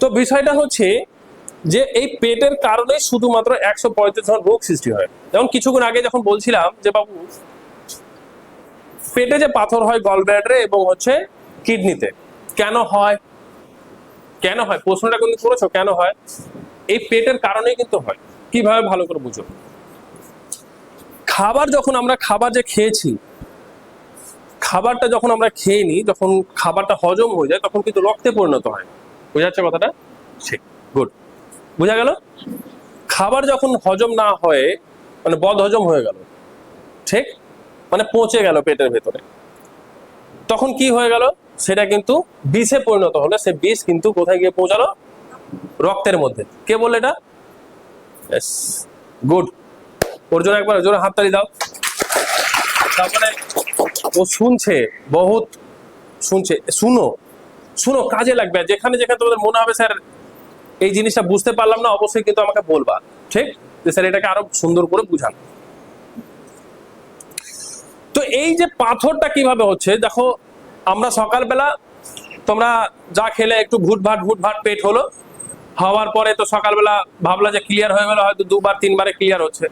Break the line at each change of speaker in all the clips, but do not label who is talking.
তো বিষয়টা হচ্ছে যে এই পেটের কারণে শুধুমাত্র একশো পঁয়ত্রিশ ধরনের রোগ সৃষ্টি হয়। যেমন কিছুক্ষণ আগে যখন বলছিলাম যে, বাবু, পেটে যে পাথর হয় গল ব্যাডারে এবং হচ্ছে কিডনিতে, কেন হয়? কেন হয়? প্রশ্নটা কিন্তু করেছ, কেন হয়? এই পেটের কারণেই কিন্তু হয়। কীভাবে ভালো করে বুঝো? খাবার যখন আমরা খাবার যে খেয়েছি, খাবারটা যখন আমরা খেয়ে নিই, যখন খাবারটা হজম হয়ে যায়, তখন কিন্তু রক্তে পরিণত হয়। বোঝা যাচ্ছে কথাটা? ঠিক গুড। বোঝা গেল? খাবার যখন হজম না হয়ে মানে বদ হজম হয়ে গেল ঠিক? মানে পচে গেল পেটের ভেতরে। তখন কি হয়ে গেল? সেটা কিন্তু বিষে পরিণত হলো সে বিষ কিন্তু কোথায় গিয়ে পৌঁছালো? রক্তের মধ্যে। কে বললে এটা? গুড ওর জন্য একবার জোরে হাততালি দাও। তারপরে ও শুনছে বহুত শুনছে। শুনো শুনো, কাজে লাগবে। যেখানে যেখানে তোমাদের মনে হবে, স্যার, এই জিনিসটা বুঝতে পারলাম না, অবশ্যই কিন্তু আমাকে বলবা, ঠিক? যে স্যার, এটাকে আরও সুন্দর করে বুঝান। তো এই যে পাথরটা কীভাবে হচ্ছে, দেখো, আমরা সকালবেলা তোমরা যা খেলে, একটু ভুটভাট ভুটভাট পেট হলো। হওয়ার পরে তো সকালবেলা ভাবলা যে ক্লিয়ার হয়ে গেল, হয়তো দুবার, তিনবারে ক্লিয়ার হচ্ছে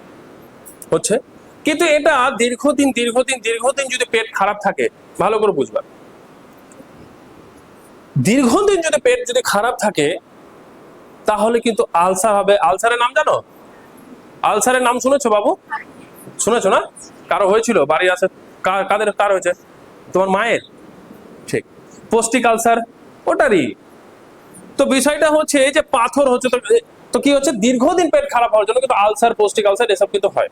হচ্ছে। কিন্তু এটা দীর্ঘদিন দীর্ঘদিন দীর্ঘদিন যদি পেট খারাপ থাকে, ভালো করে বুঝবা। দীর্ঘদিন যদি পেট যদি খারাপ থাকে, তাহলে কিন্তু আলসার হবে। আলসারের নাম জানো? আলসারের নাম শুনেছো বাবু? শুনেছো না? কারও হয়েছিল? বাড়ি আছে। কাদের কার হয়েছে? তোমার মায়ের? ঠিক। Peptic ulcer? ওটারই। তো বিষয়টা হচ্ছে এই যে পাথর হচ্ছে, তো কি হচ্ছে? দীর্ঘদিন পেট খারাপ হওয়ার জন্য কিন্তু আলসার পোস্টিক আলসার এসব কিন্তু হয়।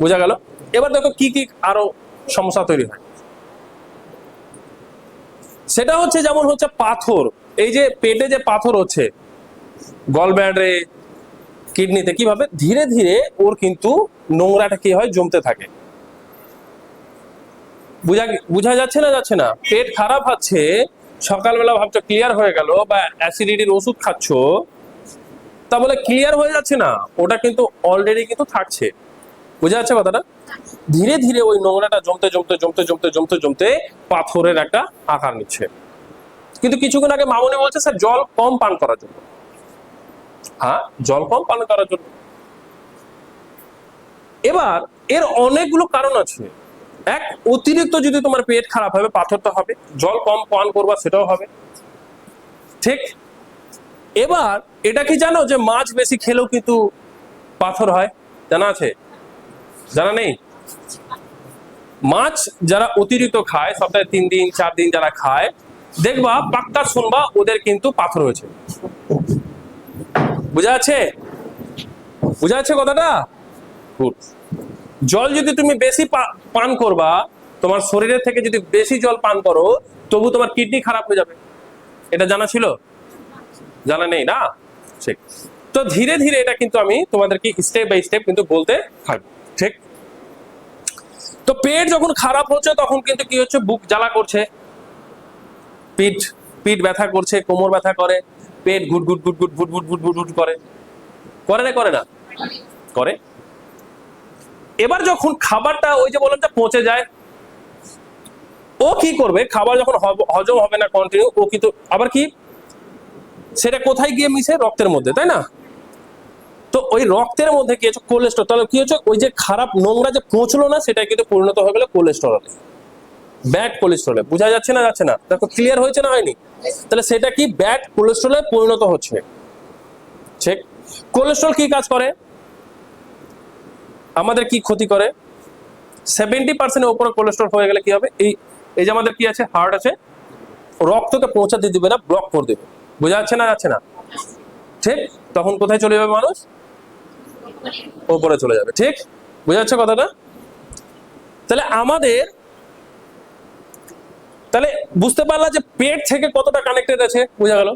বোঝা গেল? এবার দেখো কি কি আরও সমস্যা তৈরি হয়। সেটা হচ্ছে যেমন হচ্ছে পাথর, এই যে পেটে যে পাথর হচ্ছে গল ব্যাডরে কিডনিতে কীভাবে? ধীরে ধীরে ওর কিন্তু নোংরাটা কি হয়? জমতে থাকে। বুঝা যাচ্ছে না যাচ্ছে না? পেট খারাপ হচ্ছে সকালবেলা ভাবছ ক্লিয়ার হয়ে গেল বা অ্যাসিডিটির ওষুধ খাচ্ছ, তা বলে ক্লিয়ার হয়ে যাচ্ছে না। ওটা কিন্তু অলরেডি কিন্তু থাকছে। বুঝা যাচ্ছে কথাটা? ধীরে ধীরে ওই নোংরাটা জমতে জমতে জমতে জমতে জমতে জমতে পাথরের একটা আকার নিচ্ছে। কিন্তু কিছুক্ষণ আগে মামনি বলছে, স্যার, জল কম পান করার জন্য। হ্যাঁ জল কম পান করার জন্য। এবার এর অনেকগুলো কারণ আছে। এক, অতিরিক্ত যদি তোমার পেট খারাপ হবে পাথরটা হবে, জল কম পান করবা সেটাও হবে। ঠিক? এবার, এটা কি জানো যে মাছ বেশি খেলেও কিন্তু পাথর হয়? জানা আছে? জানা নেই? মাছ যারা অতিরিক্ত খায়, সপ্তাহে তিন দিন, চার দিন যারা খায়, দেখবা পাক্কা শুনবা ওদের কিন্তু পাথর হয়েছে। বুঝা আছে? বুঝা আছে কথাটা? জল যদি তুমি বেশি পান করবা, তোমার শরীরের থেকে যদি বেশি জল পান করো, তবু তোমার কিডনি খারাপ হয়ে যাবে। এটা জানা ছিল? জানা নেই না? ঠিক। তো ধীরে ধীরে এটা কিন্তু আমি তোমাদেরকে স্টেপ বাই স্টেপ কিন্তু বলতে থাকব। ঠিক? তো পেট যখন খারাপ হচ্ছে, তখন কিন্তু কি হচ্ছে? বুক জ্বালা করছে। পিঠ পিঠ ব্যথা করছে, কোমর ব্যথা করে, পেট গুট গুট গুট গুট গুট গুট গুট গুট গুট করে। করে না করে না? করে। এবার যখন খাবারটা ওই যে বললাম যে পচে যায়, ও কি করবে? খাবার যখন হজম হবে না কন্টিনিউ ও কিন্তু আবার কি? সেটা কোথায় গিয়ে মিশে? রক্তের মধ্যে, তাই না? তো ওই রক্তের মধ্যে কি হচ্ছে কোলেস্ট্রল তাহলে কি হচ্ছে ওই যে খারাপ নোংরা যে পৌঁছলো না সেটা কিন্তু পরিণত হয়ে গেল কোলেস্ট্রলে ব্যাড কোলেস্ট্রলে বোঝা যাচ্ছে না যাচ্ছে না? দেখো ক্লিয়ার হয়েছে না হয়নি? তাহলে সেটা কি ব্যাড কোলেস্ট্রলে পরিণত হচ্ছে? ঠিক কোলেস্ট্রল কি কাজ করে? আমাদের কি ক্ষতি করে? সেভেন্টি পার্সেন্টের উপরে কোলেস্ট্রল হয়ে গেলে কি হবে? এই এই যে আমাদের কি আছে? হার্ট আছে। রক্তকে পৌঁছাতে দিবে না ব্লক করে দেবে। বোঝা যাচ্ছে না যাচ্ছে না? ঠিক তখন কোথায় চলে যাবে মানুষ? ওপরে চলে যাবে, ঠিক? বোঝা যাচ্ছে কথাটা? তাহলে আমাদের, তাহলে বুঝতে পারলা যে পেট থেকে কতটা কানেক্টেড আছে, বোঝা গেল?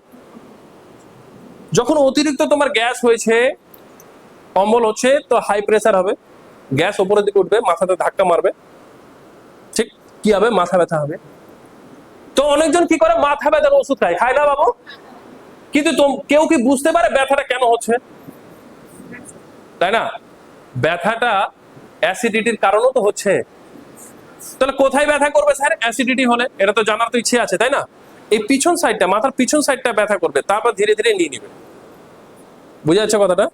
যখন অতিরিক্ত তোমার গ্যাস হয়েছে অম্বল হচ্ছে, তো হাই প্রেসার হবে। গ্যাস ওপরের দিকে উঠবে, মাথাতে ধাক্কা মারবে। ঠিক? কি হবে? মাথা ব্যথা হবে। তো অনেকজন কি করে? মাথা ব্যথার ওষুধ খায়। খায় না বাবু? কিন্তু কেউ কি বুঝতে পারে ব্যথাটা কেন হচ্ছে? তাই না? ব্যথাটা অ্যাসিডিটির কারণও তো হচ্ছে। তাহলে কোথায় ব্যথা করবে স্যার? অ্যাসিডিটি হলে? এটা তো জানার তো ইচ্ছে আছে, তাই না? এই পিছন সাইডটা মাথার পিছন সাইডটা ব্যথা করবে, তারপর ধীরে ধীরে নিয়ে নিবে। বুঝা যাচ্ছে কথাটা?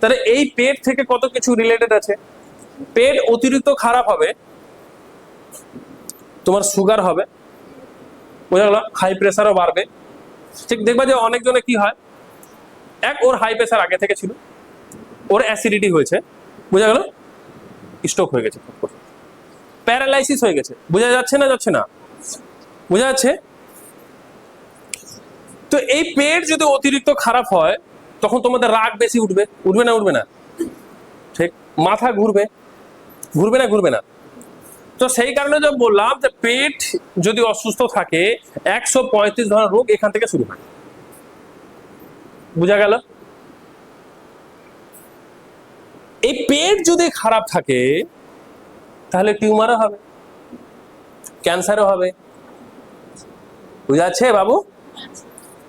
তাহলে এই পেট থেকে কত কিছু রিলেটেড আছে? পেট অতিরিক্ত খারাপ হবে, তোমার সুগার হবে, বোঝা গেল? হাই প্রেসারও বাড়বে। ঠিক দেখবা যে অনেকজনে কি হয়? এক, ওর হাই প্রেসার আগে থেকে ছিল। ওর অ্যাসিডিটি হয়েছে, বোঝা গেল? স্ট্রোক হয়ে গেছে প্যারালাইসিস হয়ে গেছে, বোঝা যাচ্ছে না যাচ্ছে না? বোঝা যাচ্ছে? তো এই পেট যদি অতিরিক্ত খারাপ হয়, তখন তোমাদের রাগ বেশি উঠবে উঠবে না উঠবে না? ঠিক? মাথা ঘুরবে ঘুরবে না ঘুরবে না? তো সেই কারণে যে বললাম যে পেট যদি অসুস্থ থাকে, একশো পঁয়ত্রিশ ধরনের রোগ এখান থেকে শুরু হয়। বুঝা গেল? এই পেট যদি খারাপ থাকে, তাহলে টিউমারও হবে, ক্যান্সারও হবে। বুঝাচ্ছে বাবু?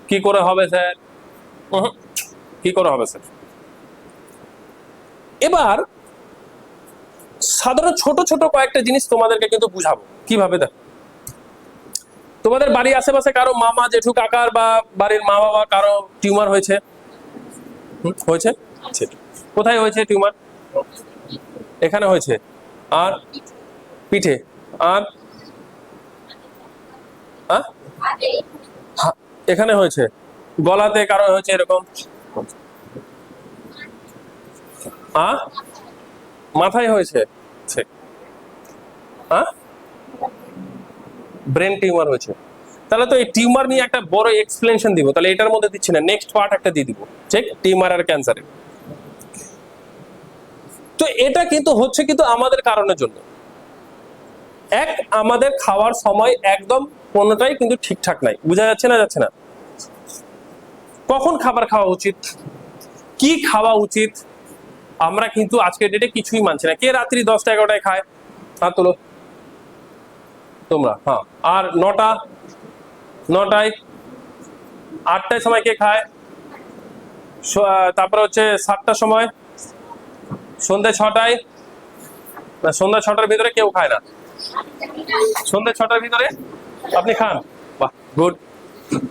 কি করে হবে স্যার? কি করে হবে স্যার? এবার সাধারণ ছোট ছোট কয়েকটা জিনিস তোমাদেরকে কিন্তু বুঝাবো। কীভাবে দেখো? তোমাদের বাড়ির আশেপাশে কারও মামা, জেঠু, কাকার বা বাড়ির মা বাবা কারও টিউমার হয়েছে? হয়েছে। কোথায় হয়েছে টিউমার? এখানে হয়েছে। আর পিঠে। আর এখানে হয়েছে। গলাতে কারও হয়েছে এরকম? মাথায় হয়েছে? ব্রেন টিউমার হয়েছে। তাহলে তো এই টিউমার নিয়ে একটা বড় এক্সপ্লেনেশন দিব। তাহলে এটার মধ্যে দিচ্ছি না। নেক্সট পার্ট একটা দিয়ে দিব। ঠিক টিউমার আর ক্যান্সারের। তো এটা কিন্তু হচ্ছে কিন্তু আমাদের কারণের জন্য। এক, আমাদের খাওয়ার সময় একদম কোনোটাই কিন্তু ঠিকঠাক নাই। বোঝা যাচ্ছে না যাচ্ছে না? কখন খাবার খাওয়া উচিত? কি খাওয়া উচিত? আমরা কিন্তু আজকের ডেটে কিছুই মানছি না। কে রাত্রি দশটা এগারোটায় খায়? হাত তোলো। তোমরা হ্যাঁ। আর নটা? নটায়? আটটায় সময় কে খায়? তারপরে হচ্ছে সাতটার সময়? সন্ধ্যে ছটায়, না, সন্ধ্যা ছটার ভিতরে কেউ খায় না। সন্ধ্যে ছটার ভিতরে আপনি খান। বাহ, গুড।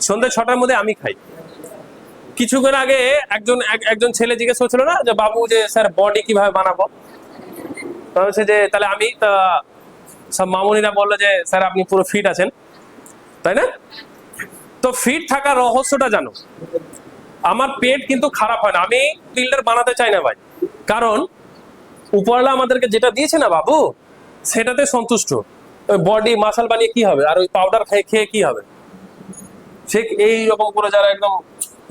সন্ধ্যে ছটার মধ্যে আমি খাই। কিছুক্ষণ আগে একজন, এক- একজন ছেলে জিজ্ঞেস করছিল না যে, বাবু, যে স্যার বডি কীভাবে বানাবো? হচ্ছে যে, তাহলে আমি, তা, সব মামুনিরা বলল যে, স্যার আপনি পুরো ফিট আছেন। তাই না? তো ফিট থাকার রহস্যটা জানো? আমার পেট কিন্তু খারাপ হয় না। আমি বিল্ডার বানাতে চাই না ভাই। কারণ উপরওয়ালা আমাদেরকে যেটা দিয়েছে না বাবু, সেটাতে সন্তুষ্ট। ওই বডি মাসাল বানিয়ে কি হবে? আর ওই পাউডার খেয়ে খেয়ে কি হবে? ঠিক এই রকম করে যারা একদম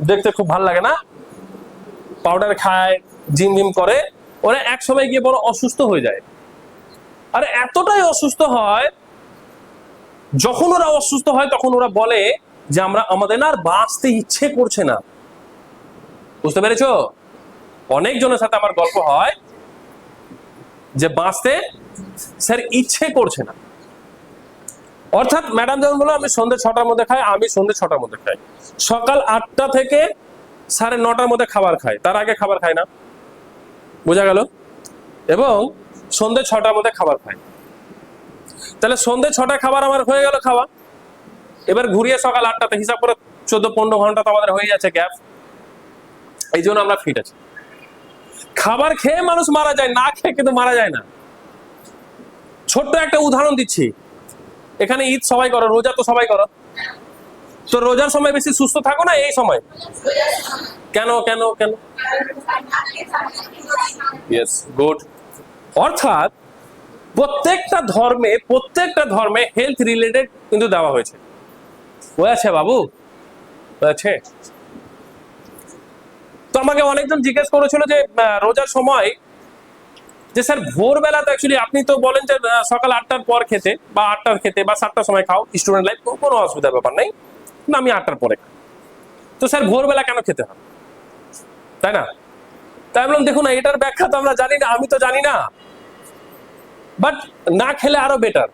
দেখতে খুব ভালো লাগে না পাউডার খায়, জিম জিম করে, ওরা এক সময় গিয়ে বড় অসুস্থ হয়ে যায়। আরে এতটাই অসুস্থ হয়, যখন ওরা অসুস্থ হয়, তখন ওরা বলে যে আমরা, আমাদের না আর বাঁচতে ইচ্ছে করছে না। বুঝতে পেরেছ? অনেকজনের সাথে আমার গল্প হয় যে বাঁচতে স্যার ইচ্ছে করছে না। অর্থাৎ ম্যাডাম যেমন বলো আমি সন্ধ্যে ছটার মধ্যে খাই, আমি সন্ধ্যে ছটার মধ্যে খাই। সকাল আটটা থেকে সাড়ে নটার মধ্যে খাবার খাই, তার আগে খাবার খাই না। বোঝা গেল? এবং সন্ধ্যে ছটার মধ্যে খাবার খাই। তাহলে সন্ধ্যে ছটা খাবার আমার হয়ে গেল খাওয়া। এবার ঘুরিয়ে সকাল আটটাতে হিসাব করে চোদ্দ পনেরো ঘণ্টা তো আমাদের হয়ে যাচ্ছে গ্যাপ। এই জন্য আমরা ফিট আছি। খাবার খেয়ে মানুষ মারা যায়, না খেয়ে কিন্তু মারা যায় না। ছোট্ট একটা উদাহরণ দিচ্ছি। এখানে ঈদ সবাই করো, রোজা তো সবাই করো। তো রোজার সময় বেশি সুস্থ থাকো না এই সময়? কেন কেন কেন? ইয়েস গুড অর্থাৎ প্রত্যেকটা ধর্মে প্রত্যেকটা ধর্মে হেলথ রিলেটেড কিন্তু দেওয়া হয়েছে। বাবু? তো আমাকে অনেকজন জিজ্ঞেস করেছিল যে রোজার সময় যে স্যার, ভোরবেলা তো অ্যাকচুয়ালি আপনি তো বলেন যে সকাল আটটার পর খেতে বা আটটার খেতে বা সাতটার সময় খাও স্টুডেন্ট লাইফ কোনো অসুবিধার ব্যাপার নেই। না আমি আটটার পরে তো স্যার, ভোরবেলা কেন খেতে হয়? তাই না? তাই বললাম, দেখুন, এটার ব্যাখ্যা তো আমরা জানি না, আমি তো জানি না। বাট না খেলে আরও বেটার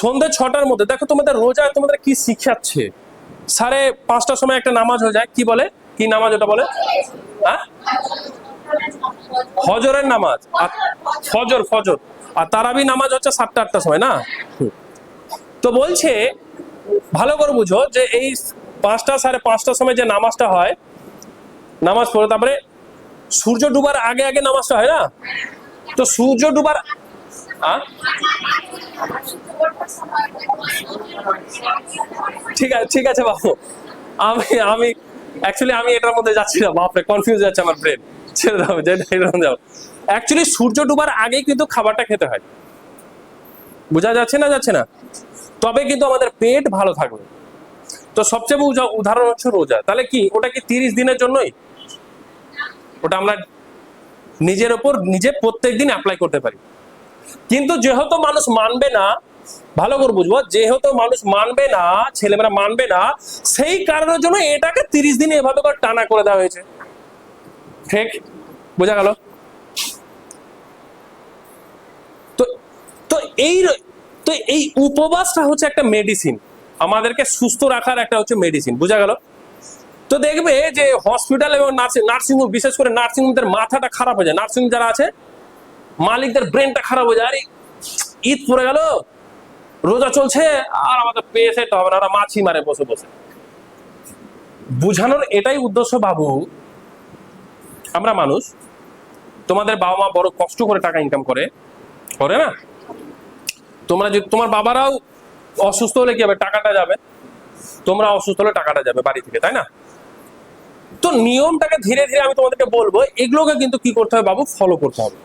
সন্ধ্যে ছটার মধ্যে, দেখো তোমাদের রোজা, তোমাদের কি শিখাচ্ছে সাড়ে পাঁচটার সময় একটা নামাজ হয়ে যায়, কি বলে? কি নামাজ ওটা বলে? হ্যাঁ? ফজরের নামাজ। আর ফজর ফজর। আর তারাবি নামাজ হচ্ছে সাতটা আটটার সময়, না? তো বলছে, ভালো করে বুঝো যে এই পাঁচটা সাড়ে পাঁচটার সময় যে নামাজটা হয়, নামাজ পড়ে, তারপরে সূর্য ডুবার আগে আগে নামাজটা হয়, না? তো সূর্য ডুবার? ঠিক আছে ঠিক আছে বাবু। আমি আমি অ্যাকচুয়ালি আমি এটার মধ্যে যাচ্ছি না বাপরে কনফিউজ যাচ্ছে আমার ব্রেন ছেড়ে দাও যে যাও অ্যাকচুয়ালি সূর্য ডুবার আগেই কিন্তু খাবারটা খেতে হয়। বোঝা যাচ্ছে না যাচ্ছে না? তবে কিন্তু আমাদের পেট ভালো থাকবে। তো সবচেয়ে উদাহরণ হচ্ছে রোজা। তাহলে কি, ওটা কি তিরিশ দিনের জন্যই? ওটা আমরা নিজের ওপর নিজে প্রত্যেক দিন অ্যাপ্লাই করতে পারি। কিন্তু যেহেতু মানুষ মানবে না ভালো করে বুঝব, যেহেতু মানুষ মানবে না, ছেলেমেয়েরা মানবে না, সেই কারণের জন্য এটাকে তিরিশ দিন এভাবে করে টানা করে দেওয়া হয়েছে। ঠিক বোঝা গেল? তো তো এই তো এই উপবাসটা হচ্ছে একটা মেডিসিন আমাদেরকে সুস্থ রাখার একটা হচ্ছে মেডিসিন বোঝা গেল? তো দেখবে যে হসপিটাল এবং নার্সিং নার্সিংহোম বিশেষ করে নার্সিংহোমদের মাথাটা খারাপ হয়ে যায়। নার্সিং যারা আছে, মালিকদের ব্রেনটা খারাপ হয়ে যায়। আরে, ঈদ পড়ে গেল রোজা চলছে, আর আমাদের পেয়ে সেটা হবে না, ওরা মাছি মারে বসে বসে। বুঝানোর এটাই উদ্দেশ্য বাবু, আমরা মানুষ, তোমাদের বাবা মা বড় কষ্ট করে টাকা ইনকাম করে করে না? তোমরা যদি তোমার বাবারাও অসুস্থ হলে কি হবে? টাকাটা যাবে। তোমরা অসুস্থ হলে টাকাটা যাবে বাড়ি থেকে, তাই না? তো নিয়মটাকে ধীরে ধীরে আমি তোমাদেরকে বলব, এগুলোকে কিন্তু কি করতে হবে বাবু? ফলো করতে হবে।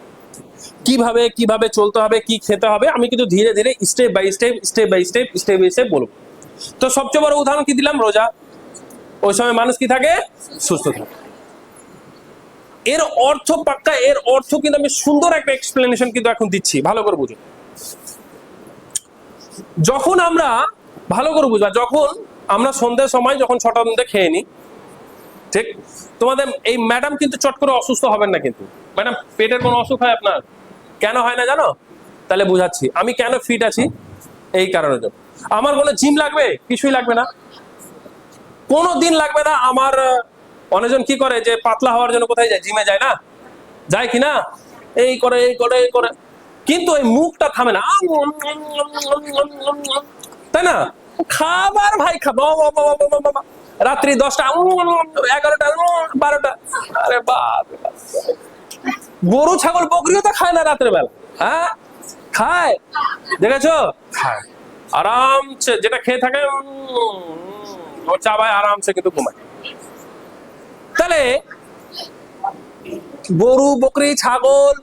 কীভাবে কীভাবে চলতে হবে, কি খেতে হবে, আমি কিন্তু ধীরে ধীরে step by step step by step step by step বলব। তো সবচেয়ে বড় উদাহরণ কি দিলাম? রোজা। ওই সময় মানুষ কি থাকে? সুস্থ থাকে। এর অর্থ পাক্কা, এর অর্থ কিন্তু আমি সুন্দর একটা এক্সপ্লেনেশন কিন্তু এখন দিচ্ছি। ভালো করে বুঝুন যখন আমরা, ভালো করে বুঝবা, যখন আমরা সন্ধ্যের সময় যখন ছটার মধ্যে খেয়ে নিই, ঠিক? তোমাদের এই ম্যাডাম কিন্তু চট করে অসুস্থ হবেন না কিন্তু। ম্যাডাম পেটের কোনো অসুখ হয় আপনার কেন হয় না জানো তাহলে বুঝাচ্ছি আমি কেন ফিট আছি এই জন্য আমার কোনো জিম লাগবে কিছুই লাগবে না কোনো দিন লাগবে না আমার অনেকজন কি করে যে পাতলা হওয়ার জন্য কোথায় যায় জিমে যায় না যায় কি না এই করে এই করে এই করে কিন্তু এই মুখটা থামে না। তাই না খাবার ভাই খাব রাত্রি দশটা এগারোটা বারোটা আরে বাপ। গরু ছাগল বকরিও তো খায় না রাত্রে বেলা। হ্যাঁ? খায়। দেখেছ? আরামসে যেটা খেয়ে থাকে ও চাবায় আরামসে কিন্তু ঘুমায়। তাহলে গরু বকরি ছাগল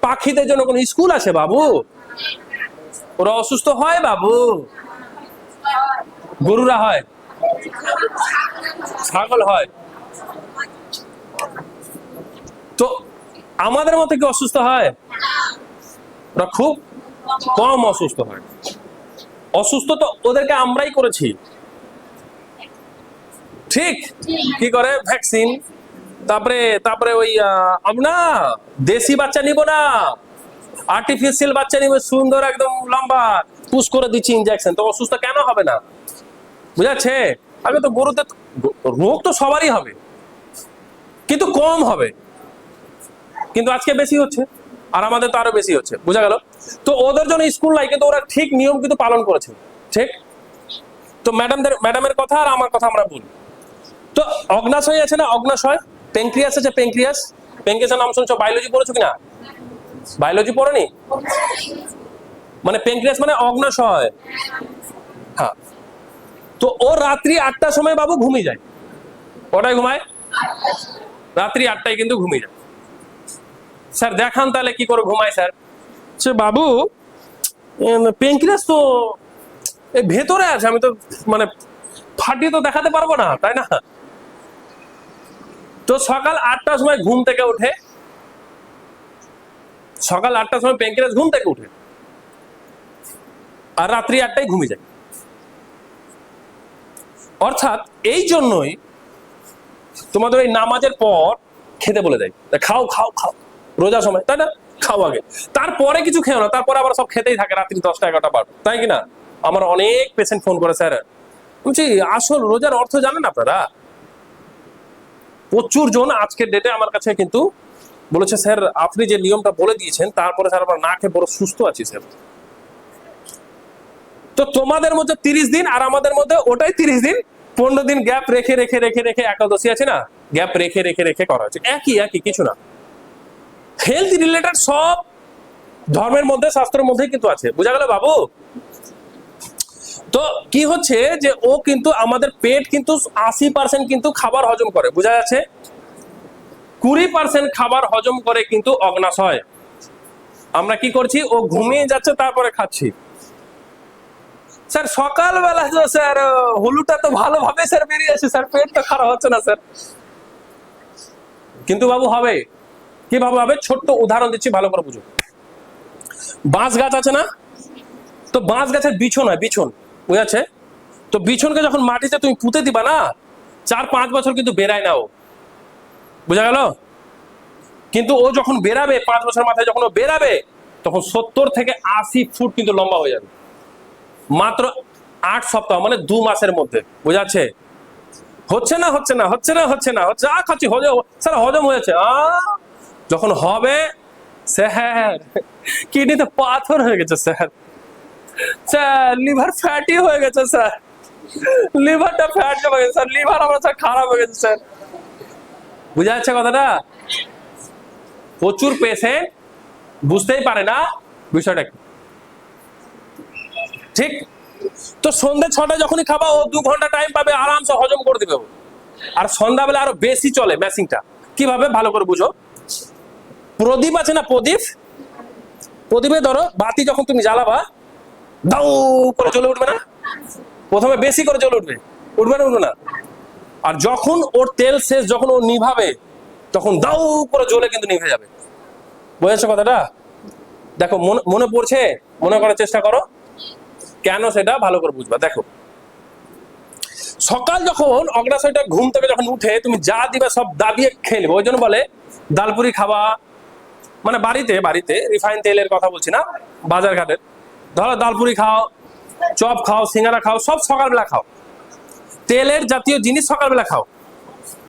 পাখিদের জন্য কোনো স্কুল আছে বাবু? ওরা অসুস্থ হয় বাবু? গরুরা হয়? ছাগল হয়। তো আমাদের মতো কি অসুস্থ হয়? ওরা খুব কম অসুস্থ হয়। অসুস্থ তো ওদেরকে আমরাই করেছি। ঠিক? কি করে? ভ্যাকসিন তারপরে তারপরে ওই আমরা দেশি বাচ্চা নিব না। আর্টিফিশিয়াল বাচ্চা নিবে, সুন্দর একদম লম্বা। পুশ করে দিচ্ছি ইনজেকশন তো অসুস্থ কেন হবে না? বুঝাচ্ছে আগে তো গরুতে রোগ তো সবারই হবে। কিন্তু কম হবে। কিন্তু আজকে বেশি হচ্ছে, আর আমাদের তো আরও বেশি হচ্ছে, বোঝা গেল? তো ওদের জন্য স্কুল নাই কিন্তু ওরা ঠিক নিয়ম কিন্তু পালন করেছে, ঠিক? তো ম্যাডামদের ম্যাডামের কথা আর আমার কথা আমরা বলি। তো অগ্নাশয় আছে না? অগ্নাশয়? পেঙ্ক্রিয়াস আছে পেঙ্ক্রিয়াস পেঙ্ক্রিয়াসের নাম শুনছো? বায়োলজি পড়েছো কিনা? বায়োলজি পড়নি? মানে পেঙ্ক্রিয়াস মানে অগ্নাশয়। হ্যাঁ। তো ও রাত্রি আটটার সময় বাবু ঘুমিয়ে যায়। কটায় ঘুমায়? রাত্রি আটটায় কিন্তু ঘুমিয়ে যায়। স্যার, দেখান তাহলে কি করে ঘুমায়, স্যার। সে বাবু পেঙ্কিরাস তো ভেতরে আছে, আমি তো মানে ফাটিয়ে তো দেখাতে পারব না, তাই না? তো সকাল আটটার সময় ঘুম থেকে উঠে, সকাল আটটার সময় পেঙ্কিরাস ঘুম থেকে উঠে, আর রাত্রি আটটায় ঘুমিয়ে যায়। অর্থাৎ এই জন্যই তোমাদের এই নামাজের পর খেতে বলে দেয় খাও খাও খাও। রোজা সময়, তাই না? খাও আগে। তারপরে কিছু খেও না, তারপরে আবার সব খেতেই থাকে, রাত্রি দশটা, এগারোটা বারো তাই কি না? আমার অনেক পেশেন্ট ফোন করে স্যার। বলছি, আসল রোজার অর্থ জানেন আপনারা? প্রচুর জন আজকের ডেটে আমার কাছে কিন্তু বলেছে, স্যার, আপনি যে নিয়মটা বলে দিয়েছেন, তারপরে স্যার আমরা না খেয়ে বড় সুস্থ আছি, স্যার। তো তোমাদের মধ্যে তিরিশ দিন আর আমাদের মধ্যে ওটাই তিরিশ দিন, পনেরো দিন গ্যাপ রেখে রেখে রেখে রেখে একাদশী আছে না? গ্যাপ রেখে রেখে রেখে করা হচ্ছে একই একই, কিছু না। হেলথ রিলেটেড সব ধর্মের মধ্যে, শাস্ত্রের মধ্যে কিন্তু আছে। বুঝা গেল বাবু? তো কি হচ্ছে যে ও কিন্তু আমাদের পেট কিন্তু আশি পার্সেন্ট কিন্তু খাবার হজম করে, বোঝা যাচ্ছে? কুড়ি পার্সেন্ট খাবার হজম করে কিন্তু অগ্নাশয়। আমরা কি করছি? ও ঘুমিয়ে যাচ্ছে, তারপরে খাচ্ছি। স্যার, সকালবেলা তো স্যার হলুটা তো ভালোভাবে স্যার বেরিয়েছে স্যার, পেট তো খারাপ হচ্ছে না, স্যার। কিন্তু বাবু হবে। কীভাবে হবে? ছোট্ট উদাহরণ দিচ্ছি, ভালো করে বুঝুন বাঁশ গাছ আছে না? তো বাঁশ গাছের বিছন হয়, বিছন। বুঝাচ্ছে তো বিছনকে যখন মাটিতে তুমি পুঁতে দিবা না, চার পাঁচ বছর কিন্তু বেরায় না ও। বুঝা গেল? কিন্তু ও যখন বেরাবে পাঁচ বছর মাথায় যখন ও বেরাবে তখন সত্তর থেকে আশি ফুট কিন্তু লম্বা হয়ে যাবে। মাত্র আট সপ্তাহ মানে দু মাসের মধ্যে। বোঝাচ্ছে? হচ্ছে না হচ্ছে না হচ্ছে না হচ্ছে না, হচ্ছে আ, খাচ্ছি, হজম, স্যার, হজম হয়েছে। আ যখন হবে, স্যার, কিডনিতে পাথর হয়ে গেছে, স্যার। স্যার, লিভার ফ্যাটি হয়ে গেছে, স্যার। লিভারটা ফ্যাট জমে গেছে, স্যার। লিভার আমার স্যার খারাপ হয়ে গেছে, স্যার। বুঝা যাচ্ছে কথাটা? প্রচুর পেশেন্ট বুঝতেই পারে না বিষয়টা কি। ঠিক? তো সন্ধ্যে ছটায় যখনই খাবা, ও দু ঘণ্টা টাইম পাবে, আরামসে হজম করে দিবে। আর সন্ধ্যাবেলা আরও বেশি চলে ম্যাসিংটা কীভাবে? ভালো করে বুঝো। প্রদীপ আছে না প্রদীপ? প্রদীপে ধরো, বাতি যখন তুমি জ্বালাবা, দাউ করে জ্বলে উঠবে না? প্রথমে বেশি করে জ্বলে উঠবে। উঠবে না উঠবে না? আর যখন ওর তেল শেষ, যখন ও নিভাবে, তখন দাউ করে জ্বলে কিন্তু নিভে যাবে। বুঝেছ কথাটা? দেখো, মনে মনে পড়ছে? মনে করার চেষ্টা করো। কেন সেটা ভালো করে বুঝবা। দেখো, সকাল যখন অগ্রাশয়টা ঘুম থেকে যখন উঠে, তুমি যা দিবে সব দাবিয়ে খেয়ে নেবে। ওই জন্য বলে, ডালপুরি খাওয়া মানে বাড়িতে বাড়িতে রিফাইন তেলের কথা বলছি না বাজার ঘাটের ধরো দালপুরি খাও, চপ খাও, সিঙ্গারা খাও, সব সকালবেলা খাও। তেলের জাতীয় জিনিস সকালবেলা খাও।